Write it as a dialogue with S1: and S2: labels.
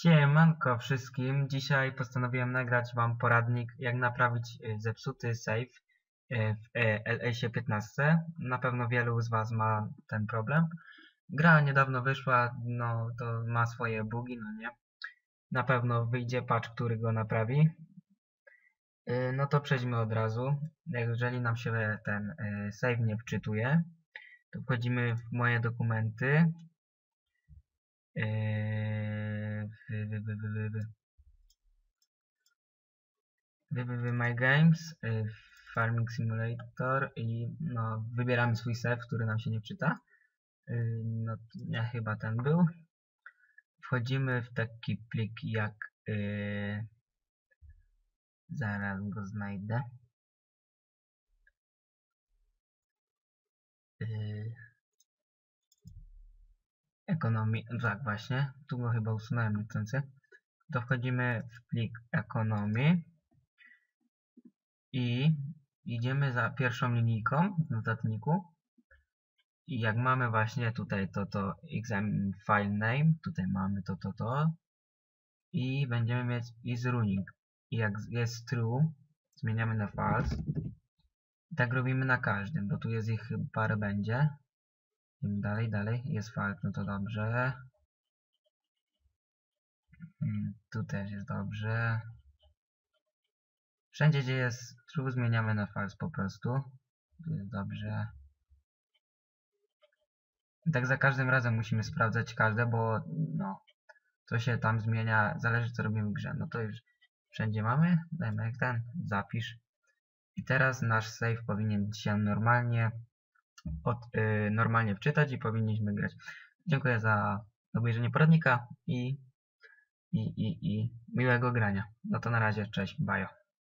S1: Siemanko wszystkim. Dzisiaj postanowiłem nagrać Wam poradnik, jak naprawić y, zepsuty save y, w y, LS 15. Na pewno wielu z Was ma ten problem. Gra niedawno wyszła, no to ma swoje bugi, no nie. Na pewno wyjdzie patch, który go naprawi. No to przejdźmy od razu. Jeżeli nam się ten save nie wczytuje, to wchodzimy w moje dokumenty. Yy, wy, My Games, yy, Farming Simulator i no, wybieramy swój save, który nam się nie czyta. Yy, no, ja chyba ten był. Wchodzimy w taki plik jak yy, zaraz go znajdę. Ekonomii, tak właśnie, tu go chyba usunąłem niechcący. To wchodzimy w plik ekonomii i idziemy za pierwszą linijką w notatniku. I jak mamy właśnie tutaj to, to exam file name, tutaj mamy to, to, to. I będziemy mieć is running. I jak jest true zmieniamy na false. Tak robimy na każdym, bo tu jest ich parę będzie dalej, dalej. Jest falk, no to dobrze. Mm, Tu też jest dobrze. Wszędzie, gdzie jest true, zmieniamy na false po prostu. Tu jest dobrze. Tak za każdym razem musimy sprawdzać każde, bo no, co się tam zmienia, zależy co robimy w grze. No to już wszędzie mamy. Dajmy jak ten, zapisz. I teraz nasz save powinien się normalnie od, y, normalnie wczytać i powinniśmy grać. Dziękuję za obejrzenie poradnika i, i, i, i miłego grania. No to na razie, cześć, bajo.